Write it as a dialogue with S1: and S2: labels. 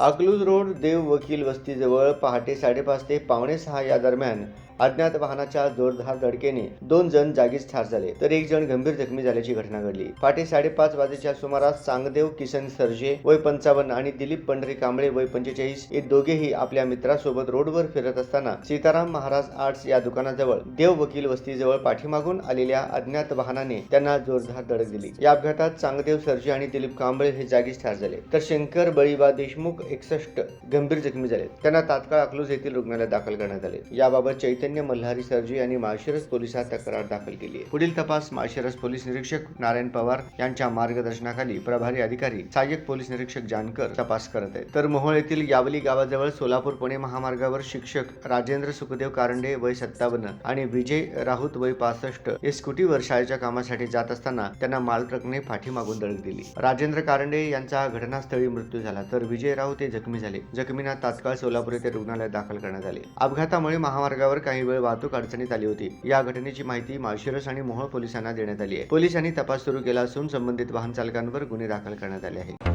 S1: Akluj road देव वकील वस्तीजवळ पहाटे साडेपाच ते पावणे सहा या दरम्यान अज्ञात वाहनाच्या जोरदार धडकेने दोन जण जागीच ठार झाले तर एक जण गंभीर जखमी झाल्याची घटना घडली. पहाटे साडेपाच वाजेच्या सुमारास चांगदेव किसन सरजे वय पंचावन्न आणि दिलीप पंढरी कांबळे वय पंचेचाळीस हे दोघेही आपल्या मित्रासोबत रोडवर फिरत असताना सीताराम महाराज आर्ट्स या दुकानाजवळ देव वकील वस्तीजवळ पाठीमागून आलेल्या अज्ञात वाहनाने त्यांना जोरदार धडक दिली. या अपघातात चांगदेव सरजे आणि दिलीप कांबळे हे जागीच ठार झाले. तर शंकर बळीबा देशमुख एकसष्ट गंभीर जखमी झाले. त्यांना तात्काळ अकलूज येथील रुग्णालयात दाखल करण्यात आले. याबाबत चैतन्य मल्हारी सरजी यांनी माळशिरस पोलिसात तक्रार दाखल केली आहे. पुढील तपास माळशिरस पोलीस निरीक्षक नारायण पवार यांच्या मार्गदर्शनाखाली प्रभारी अधिकारी सहाय्यक पोलीस निरीक्षक जानकर तपास करत आहेत. तर मोहोळ येथील यावली गावाजवळ सोलापूर पुणे महामार्गावर शिक्षक राजेंद्र सुखदेव कारंडे वय सत्तावन्न आणि विजय राऊत वय पासष्ट हे स्कूटीवर शाळेच्या कामासाठी जात असताना त्यांना माल ट्रकने पाठीमागून धडक दिली. राजेंद्र कारंडे यांचा घटनास्थळी मृत्यू झाला. तर विजय राऊत ते जखमी झाले. जखमींना तात्काळ सोलापूर येथे रुग्णालयात दाखल करण्यात आले. अपघातामुळे महामार्गावर काही वेळ वाहतूक अडचणीत आली होती. या घटनेची माहिती माळशिरस आणि मोहोळ पोलिसांना देण्यात आली आहे. पोलिसांनी तपास सुरू केला असून संबंधित वाहन चालकांवर गुन्हे दाखल करण्यात आले आहेत.